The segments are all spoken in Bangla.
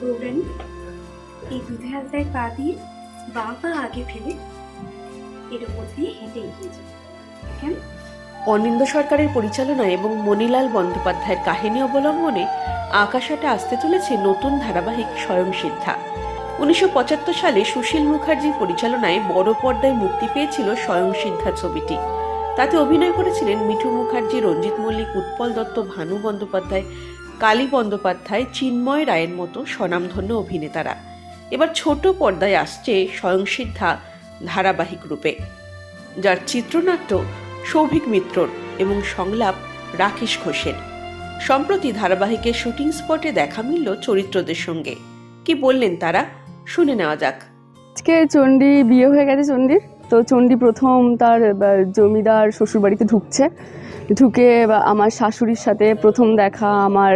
প্রবলেম এই দুধে হালদায় পা দিয়ে বা পা আগে ফেলে এর উপর দিয়ে হেঁটে এগিয়ে যাবে অনিন্দ সরকারের পরিচালনায় এবং মণিলাল বন্দ্যোপাধ্যায়ের কাহিনী অবলম্বনে আকাশাটে আসতে চলেছে নতুন ধারাবাহিক স্বয়ংসিদ্ধা উনিশশো পঁচাত্তর সালে সুশীল মুখার্জির পরিচালনায় বড় পর্দায় মুক্তি পেয়েছিল স্বয়ংসিদ্ধা ছবিটি। তাতে অভিনয় করেছিলেন মিঠু মুখার্জি, রঞ্জিত মল্লিক, উৎপল দত্ত, ভানু বন্দ্যোপাধ্যায় কালী বন্দ্যোপাধ্যায় চিন্ময় রায়ের মতো স্বনামধন্য অভিনেতারা। এবার ছোট পর্দায় আসছে স্বয়ংসিদ্ধা ধারাবাহিক রূপে। যার চিত্রনাট্য সৌভিক মিত্রর এবং সংলাপ রাকেশ ঘোষের। সম্প্রতি ধারাবাহিকের শুটিং স্পটে দেখা মিলল চরিত্রদের সঙ্গে। কি বললেন তারা? শুনে নেওয়া যাক। আজকে চণ্ডী বিয়ে হয়ে গেছে চণ্ডীর। তো চণ্ডী প্রথম তার জমিদার শ্বশুরবাড়িতে ঢুকছে। ঢুকে আমার শাশুড়ির সাথে প্রথম দেখা, আমার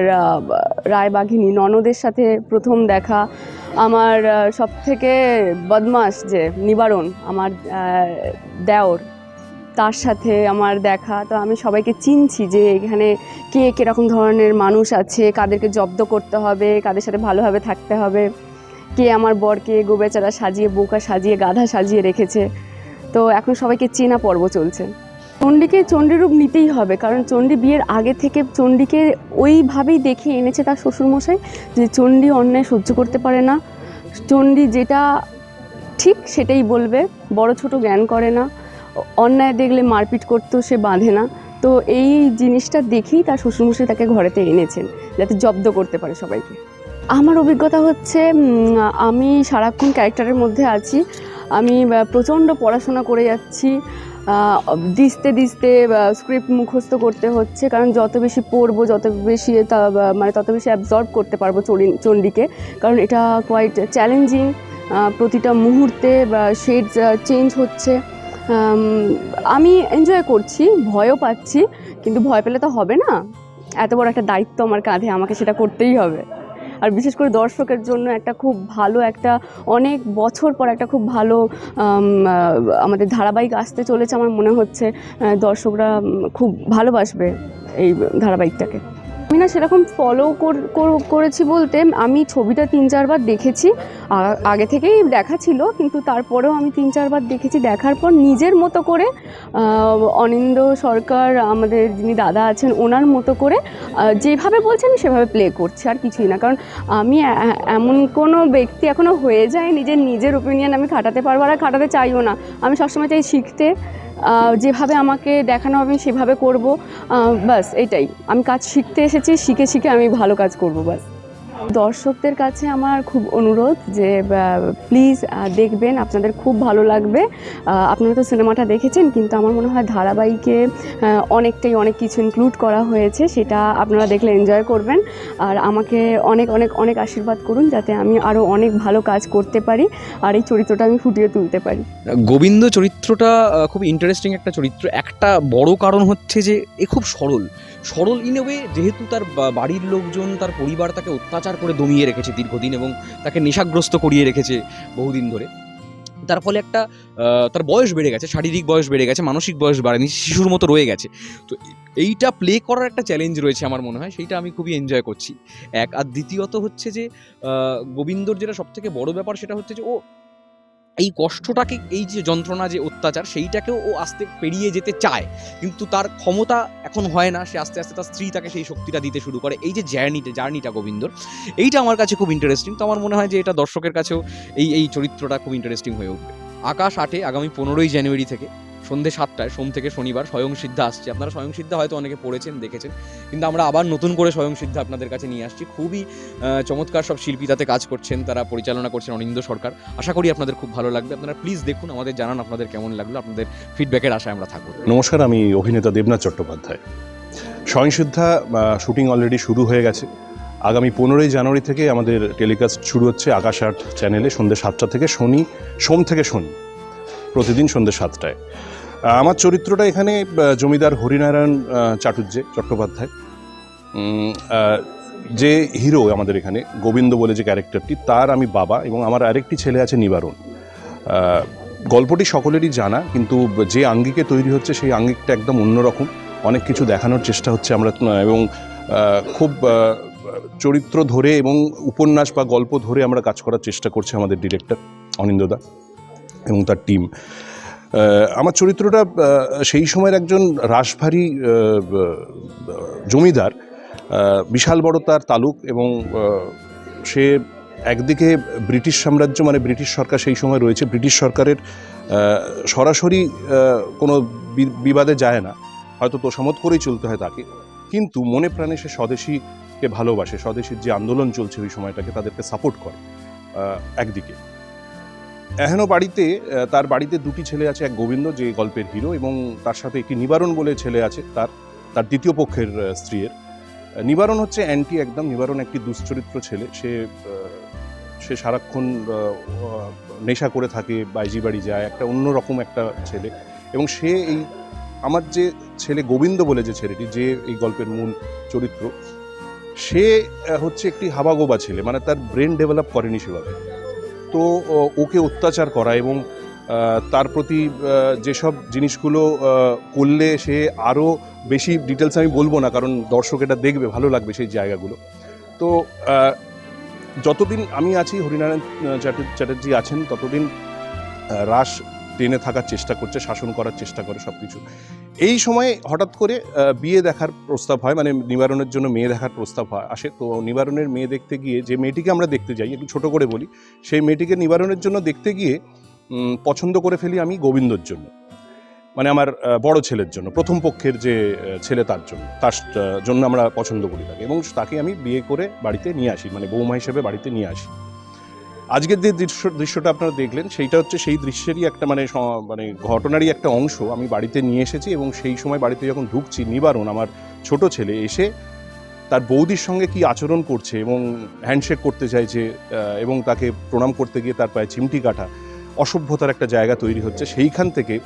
রায়বাঘিনী ননদের সাথে প্রথম দেখা, আমার সব থেকে বদমাস যে নিবারণ আমার দেওর, তার সাথে আমার দেখা। তো আমি সবাইকে চিনছি যে এখানে কে কীরকম ধরনের মানুষ আছে, কাদেরকে জব্দ করতে হবে, কাদের সাথে ভালোভাবে থাকতে হবে, কে আমার বরকে গোবেচারা সাজিয়ে, বোকা সাজিয়ে, গাধা সাজিয়ে রেখেছে। তো এখন সবাইকে চেনা পর্ব চলছে। চণ্ডীকে চণ্ডীরূপ নিতেই হবে, কারণ চণ্ডী বিয়ের আগে থেকে চণ্ডীকে ওইভাবেই দেখে এনেছে তার শ্বশুরমশাই যে চণ্ডী অন্যায় সহ্য করতে পারে না। চণ্ডী যেটা ঠিক সেটাই বলবে, বড় ছোট জ্ঞান করে না, অন্যায় দেখলে মারপিট করতেও সে বাঁধে না। তো এই জিনিসটা দেখেই তার শ্বশুরমশাই তাকে ঘরেতে এনেছেন, যাতে জব্দ করতে পারে সবাইকে। আমার অভিজ্ঞতা হচ্ছে আমি সারাক্ষণ ক্যারেক্টারের মধ্যে আছি, আমি প্রচণ্ড পড়াশোনা করে যাচ্ছি দিস্তে দিস্তে স্ক্রিপ্ট মুখস্থ করতে হচ্ছে, কারণ যত বেশি পড়ব, যত বেশি মানে তত বেশি অ্যাবজর্ব করতে পারব চণ্ডী- চণ্ডীকে। কারণ এটা কোয়াইট চ্যালেঞ্জিং প্রতিটা মুহূর্তে শেড চেঞ্জ হচ্ছে। আমি এনজয় করছি, ভয়ও পাচ্ছি, কিন্তু ভয় পেলে তো হবে না। এত বড় একটা দায়িত্ব আমার কাঁধে, আমাকে সেটা করতেই হবে। আর বিশেষ করে দর্শকের জন্য একটা খুব ভালো একটা, অনেক বছর পর একটা খুব ভালো আমাদের ধারাবাহিক আসতে চলেছে আমার মনে হচ্ছে। দর্শকরা খুব ভালোবাসবে এই ধারাবাহিকটাকে। আমি না সেরকম ফলো করেছি বলতে আমি ছবিটা তিন চারবার দেখেছি। আগে থেকেই দেখা ছিল, কিন্তু তারপরেও আমি তিন চারবার দেখেছি। দেখার পর নিজের মতো করে অনিন্দ সরকার, আমাদের যিনি দাদা আছেন, ওনার মতো করে যেভাবে বলছেন আমি সেভাবে প্লে করছি, আর কিছুই না। কারণ আমি এমন কোনো ব্যক্তি এখনও হয়ে যায় নিজের নিজের ওপিনিয়ন আমি খাটাতে পারব আর খাটাতে চাইও না। আমি সবসময় চাই শিখতে যেভাবে আমাকে দেখানো হবে, সেভাবে করব। বাস, এটাই। আমি কাজ শিখতে এসেছি, শিখে শিখে আমি ভালো কাজ করব, বাস। দর্শকদের কাছে আমার খুব অনুরোধ যে প্লিজ দেখবেন, আপনাদের খুব ভালো লাগবে। আপনারা তো সিনেমাটা দেখেছেন, কিন্তু আমার মনে হয় ধারাবাহিকে অনেকটাই অনেক কিছু ইনক্লুড করা হয়েছে, সেটা আপনারা দেখলে এনজয় করবেন। আর আমাকে অনেক অনেক অনেক আশীর্বাদ করুন, যাতে আমি আরও অনেক ভালো কাজ করতে পারি, আর এই চরিত্রটা আমি ফুটিয়ে তুলতে পারি। গোবিন্দ চরিত্রটা খুব ইন্টারেস্টিং একটা চরিত্র। একটা বড় কারণ হচ্ছে যে, এ খুব সরল। সরল ইন যেহেতু তার বাড়ির লোকজন, তার পরিবার তাকে অত্যাচার করে দমিয়ে রেখেছে দীর্ঘদিন এবং তাকে নেশাগ্রস্ত করিয়ে রেখেছে বহুদিন ধরে। তার ফলে একটা তার বয়স বেড়ে গেছে, শারীরিক বয়স বেড়ে গেছে, মানসিক বয়স বাড়েনি, শিশুর মতো রয়ে গেছে। তো এইটা প্লে করার একটা চ্যালেঞ্জ রয়েছে আমার মনে হয়, সেইটা আমি খুবই এনজয় করছি। এক, আর দ্বিতীয়ত হচ্ছে যে গোবিন্দর যেটা সবথেকে বড় ব্যাপার সেটা হচ্ছে যে, ও এই কষ্টটাকে, এই যে যন্ত্রণা, যে অত্যাচার, সেইটাকেও ও আস্তে পেরিয়ে যেতে চায়। কিন্তু তার ক্ষমতা এখন হয় না, সে আস্তে আস্তে তার স্ত্রী তাকে সেই শক্তিটা দিতে শুরু করে। এই যে জার্নিটা জার্নিটা গোবিন্দর, এইটা আমার কাছে খুব ইন্টারেস্টিং তো আমার মনে হয় যে এটা দর্শকের কাছেও এই এই চরিত্রটা খুব ইন্টারেস্টিং হয়ে উঠবে। আকাশ আটে আগামী পনেরোই জানুয়ারি থেকে। সন্ধে সাতটায়, সোম থেকে শনিবার স্বয়ং সিদ্ধা আসছে। আপনারা স্বয়ং সিদ্ধা হয়তো অনেকে পড়েছেন, দেখেছেন, কিন্তু আমরা আবার নতুন করে স্বয়ং সিদ্ধা আপনাদের কাছে নিয়ে আসছি। খুবই চমৎকার সব শিল্পী তাতে কাজ করছেন, তারা পরিচালনা করছেন অনিন্দ সরকার। আশা করি আপনাদের খুব ভালো লাগবে। আপনারা প্লিজ দেখুন, আমাদের জানান আপনাদের কেমন লাগল, আপনাদের ফিডব্যাকের আশায় আমরা থাকব। নমস্কার, আমি অভিনেতা দেবনাথ চট্টোপাধ্যায়। স্বয়ংসিদ্ধা শুটিং অলরেডি শুরু হয়ে গেছে। আগামী পনেরোই জানুয়ারি থেকে আমাদের টেলিকাস্ট শুরু হচ্ছে আকাশ আট চ্যানেলে সন্ধ্যে সাতটা থেকে শনি, সোম থেকে শনি, প্রতিদিন সন্ধ্যে সাতটায়। আমার চরিত্রটা এখানে জমিদার হরিনারায়ণ চাটুর্যে, চট্টোপাধ্যায়। যে হিরো আমাদের এখানে, গোবিন্দ বলে যে ক্যারেক্টারটি, তার আমি বাবা এবং আমার আরেকটি ছেলে আছে নিবারণ। গল্পটি সকলেরই জানা, কিন্তু যে আঙ্গিকে তৈরি হচ্ছে, সেই আঙ্গিকটা একদম অন্যরকম অনেক কিছু দেখানোর চেষ্টা হচ্ছে আমরা এবং খুব চরিত্র ধরে এবং উপন্যাস বা গল্প ধরে আমরা কাজ করার চেষ্টা করছি আমাদের ডিরেক্টর অনিন্দদা এবং তার টিম। আমার চরিত্রটা সেই সময়ের একজন রাশভারী আহ, জমিদার বিশাল বড় তার তালুক এবং সে একদিকে ব্রিটিশ সাম্রাজ্য মানে ব্রিটিশ সরকার সেই সময় রয়েছে ব্রিটিশ সরকারের সরাসরি কোনো বিবাদে যায় না। হয়তো তোষামত করেই চলতে হয় তাকে। কিন্তু মনে প্রাণে সে স্বদেশীকে ভালোবাসে স্বদেশীর যে আন্দোলন চলছে ওই সময়টাকে তাদেরকে সাপোর্ট করে একদিকে। এহেনও বাড়িতে তার বাড়িতে দুটি ছেলে আছে, এক গোবিন্দ, যে গল্পের হিরো, এবং তার সাথে একটি নিবারণ বলে ছেলে আছে, তার তার দ্বিতীয় পক্ষের স্ত্রীর। নিবারণ হচ্ছে অ্যান্টি একদম, নিবারণ একটি দুশ্চরিত্র ছেলে। সে সে সারাক্ষণ নেশা করে থাকে, বাইজি বাড়ি যায়, একটা অন্যরকম একটা ছেলে। এবং সে এই, আমার যে ছেলে গোবিন্দ বলে যে ছেলেটি, যে এই গল্পের মূল চরিত্র, সে হচ্ছে একটি হাবাগোবা ছেলে মানে তার ব্রেন ডেভেলপ করেনি সেভাবে। তো ওকে অত্যাচার করা এবং তার প্রতি যেসব জিনিসগুলো করলে সে আরও বেশি ডিটেলস আমি বলব না, কারণ দর্শক এটা দেখবে, ভালো লাগবে সেই জায়গাগুলো। তো যতদিন আমি আছি, হরিনারায়ণ চ্যাটার্জি আছেন, ততদিন রাস টেনে থাকার চেষ্টা করছে, শাসন করার চেষ্টা করে সব কিছু এই সময়ে হঠাৎ করে বিয়ে দেখার প্রস্তাব হয় মানে নিবারণের জন্য মেয়ে দেখার প্রস্তাব হয়, আসে। তো নিবারণের মেয়ে দেখতে গিয়ে যে মেয়েটিকে আমরা দেখতে যাই, একটু ছোট করে বলি, সেই মেয়েটিকে নিবারণের জন্য দেখতে গিয়ে পছন্দ করে ফেলি আমি গোবিন্দর জন্য। মানে আমার বড় ছেলের জন্য, প্রথম পক্ষের যে ছেলে তার জন্য তার জন্য আমরা পছন্দ করি তাকে। এবং তাকে আমি বিয়ে করে বাড়িতে নিয়ে আসি মানে বৌমা হিসেবে বাড়িতে নিয়ে আসি। আজকের যে দৃশ্য, দৃশ্যটা আপনারা দেখলেন, সেইটা হচ্ছে সেই দৃশ্যেরই একটা মানে মানে ঘটনারই একটা অংশ। আমি বাড়িতে নিয়ে এসেছি এবং সেই সময় বাড়িতে যখন ঢুকছি, নিবারণ আমার ছোট ছেলে এসে তার বৌদির সঙ্গে কি আচরণ করছে এবং হ্যান্ডশেক করতে চাইছে এবং তাকে প্রণাম করতে গিয়ে তার পায়ে চিমটি কাটা, অসভ্যতার একটা জায়গা তৈরি হচ্ছে সেইখান থেকে।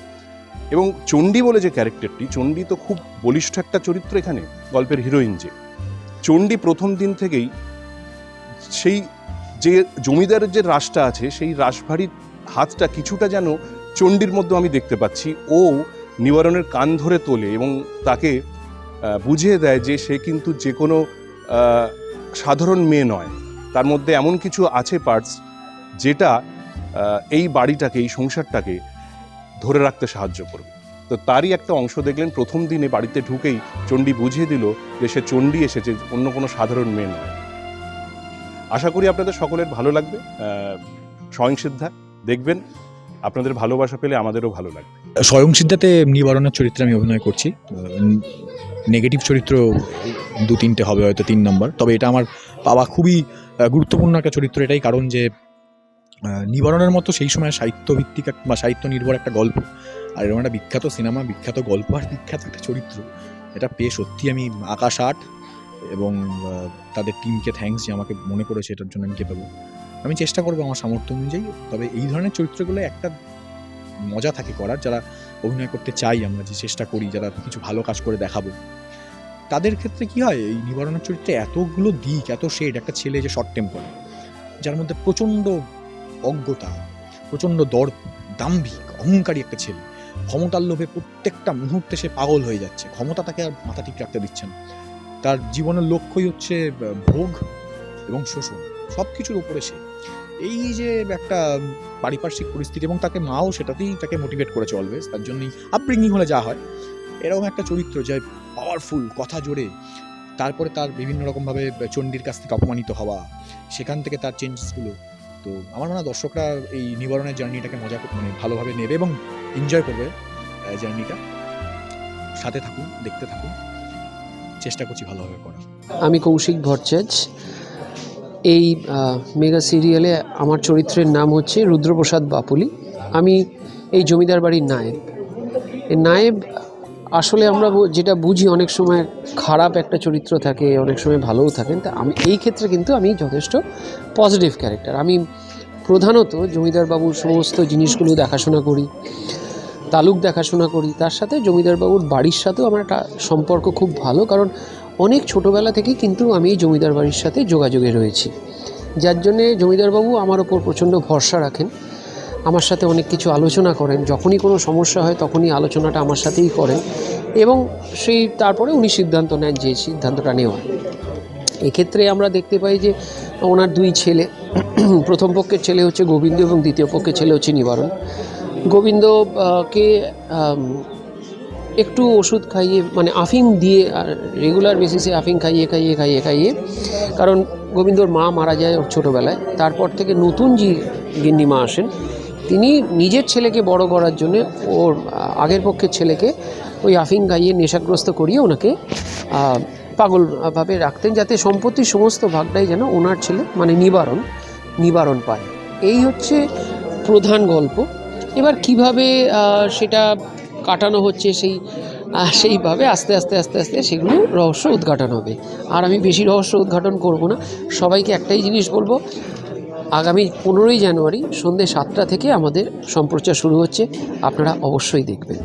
এবং চণ্ডী বলে যে ক্যারেক্টারটি, চণ্ডী তো খুব বলিষ্ঠ একটা চরিত্র এখানে, গল্পের হিরোইন যে। চণ্ডী প্রথম দিন থেকেই সেই যে জমিদারের যে রাসটা আছে, সেই রাসভারীর হাতটা কিছুটা যেন চণ্ডীর মধ্যে আমি দেখতে পাচ্ছি। ও নিবারণের কান ধরে তোলে এবং তাকে বুঝিয়ে দেয় যে সে কিন্তু যে কোনো সাধারণ মেয়ে নয়। তার মধ্যে এমন কিছু আছে পার্টস যেটা এই বাড়িটাকে, এই সংসারটাকে ধরে রাখতে সাহায্য করবে। তো তারই একটা অংশ দেখলেন, প্রথম দিনে বাড়িতে ঢুকেই চণ্ডী বুঝিয়ে দিল যে সে চণ্ডী এসেছে, অন্য কোনো সাধারণ মেয়ে নয়। আশা করি আপনাদের সকলের ভালো লাগবে। স্বয়ংসিদ্ধা, দেখবেন, আপনাদের ভালোবাসা পেলে আমাদেরও ভালো লাগবে। স্বয়ংসিদ্ধাতে নিবারণের চরিত্রে আমি অভিনয় করছি। নেগেটিভ চরিত্র দু তিনটে হবে, হয়তো তিন নম্বর। তবে এটা আমার পাওয়া খুবই গুরুত্বপূর্ণ একটা চরিত্র এটাই। কারণ যে নিবারণের মতো সেই সময় সাহিত্যভিত্তিক বা সাহিত্য নির্ভর একটা গল্প। আর এরকম একটা বিখ্যাত সিনেমা, বিখ্যাত গল্প আর বিখ্যাত একটা চরিত্র, এটা পেয়ে সত্যি আমি আকাশ আট। এবং তাদের টিমকে থ্যাঙ্কস যে আমাকে মনে করেছে এটার জন্য আমি কেপাবো আমি চেষ্টা করব আমার সামর্থ্য অনুযায়ী, তবে এই ধরনের চরিত্রগুলো একটা মজা থাকে করার, যারা অভিনয় করতে চাই আমরা, যে চেষ্টা করি, যারা কিছু ভালো কাজ করে দেখাবো। তাদের ক্ষেত্রে কি হয়, এই নিবারণের চরিত্রে এতগুলো দিক, এত শেড একটা ছেলে যে শর্ট টেম্পার যার মধ্যে প্রচণ্ড অজ্ঞতা, প্রচণ্ড দর, দাম্ভিক, অহংকারী একটা ছেলে। ক্ষমতার লোভে প্রত্যেকটা মুহূর্তে সে পাগল হয়ে যাচ্ছে। ক্ষমতা তাকে আর মাথা ঠিক রাখতে দিচ্ছে না। তার জীবনের লক্ষ্যই হচ্ছে ভোগ এবং শোষণ সব কিছুর উপরে সে। এই যে একটা পারিপার্শ্বিক পরিস্থিতি এবং তাকে মাও সেটাতেই তাকে মোটিভেট করেছে অলওয়েজ তার জন্যই আপব্রিঙ্গিং হলে যা হয়। এরকম একটা চরিত্র যে পাওয়ারফুল কথা জোরে, তারপরে তার বিভিন্ন রকমভাবে চণ্ডীর কাছ থেকে অপমানিত হওয়া, সেখান থেকে তার চেঞ্জেসগুলো তো আমার মনে হয় দর্শকরা এই নিবারণের জার্নিটাকে মজা মানে ভালোভাবে নেবে এবং এনজয় করবে জার্নিটা সাথে থাকুন, দেখতে থাকুন। চেষ্টা করছি ভালোভাবে করার। আমি কৌশিক ভট্টাচার্য। এই মেগা সিরিয়ালে আমার চরিত্রের নাম হচ্ছে রুদ্রপ্রসাদ বাপুলি। আমি এই জমিদার বাড়ির নায়েব। নায়েব, আসলে আমরা যেটা বুঝি অনেক সময় খারাপ একটা চরিত্র থাকে, অনেক সময় ভালোও থাকেন তা আমি, এই ক্ষেত্রে কিন্তু আমি যথেষ্ট পজিটিভ ক্যারেক্টার আমি প্রধানত জমিদার বাবুর সমস্ত জিনিসগুলো দেখাশোনা করি। তালুক দেখাশোনা করি, তার সাথে জমিদার বাবুর বাড়ির সাথেও আমার একটা সম্পর্ক খুব ভালো, কারণ অনেক ছোটোবেলা থেকেই কিন্তু আমি এই জমিদার বাড়ির সাথে যোগাযোগে রয়েছি। যার জন্যে জমিদারবাবু আমার ওপর প্রচণ্ড ভরসা রাখেন, আমার সাথে অনেক কিছু আলোচনা করেন, যখনই কোনো সমস্যা হয় তখনই আলোচনাটা আমার সাথেই করেন এবং সেই তারপরে উনি সিদ্ধান্ত নেন যে সিদ্ধান্তটা নেওয়া এক্ষেত্রে আমরা দেখতে পাই যে ওনার দুই ছেলে, প্রথম পক্ষের ছেলে হচ্ছে গোবিন্দ এবং দ্বিতীয় পক্ষের ছেলে হচ্ছে নিবারণ। গোবিন্দ আহ, কে একটু ওষুধ খাইয়ে মানে আফিং দিয়ে আর রেগুলার বেসিসে আফিং খাইয়ে খাইয়ে খাইয়ে খাইয়ে কারণ গোবিন্দর মা মারা যায় ওর ছোটোবেলায়। তারপর থেকে নতুন যে গিন্নিমা আসেন তিনি নিজের ছেলেকে বড় করার জন্য ওর আগের পক্ষের ছেলেকে ওই আফিং খাইয়ে নেশাগ্রস্ত করিয়ে ওনাকে পাগলভাবে রাখতেন যাতে সম্পত্তির সমস্ত ভাগটাই যেন ওনার ছেলে মানে নিবারণ নিবারণ পায়। এই হচ্ছে প্রধান গল্প। এবার কীভাবে সেটা কাটানো হচ্ছে সেই সেইভাবে আস্তে আস্তে আস্তে আস্তে সেগুলো রহস্য উদ্ঘাটন হবে। আর আমি বেশি রহস্য উদ্ঘাটন করব না। সবাইকে একটাই জিনিস বলব, আগামী পনেরোই জানুয়ারি সন্ধ্যে সাতটা থেকে আমাদের সম্প্রচার শুরু হচ্ছে। আপনারা অবশ্যই দেখবেন।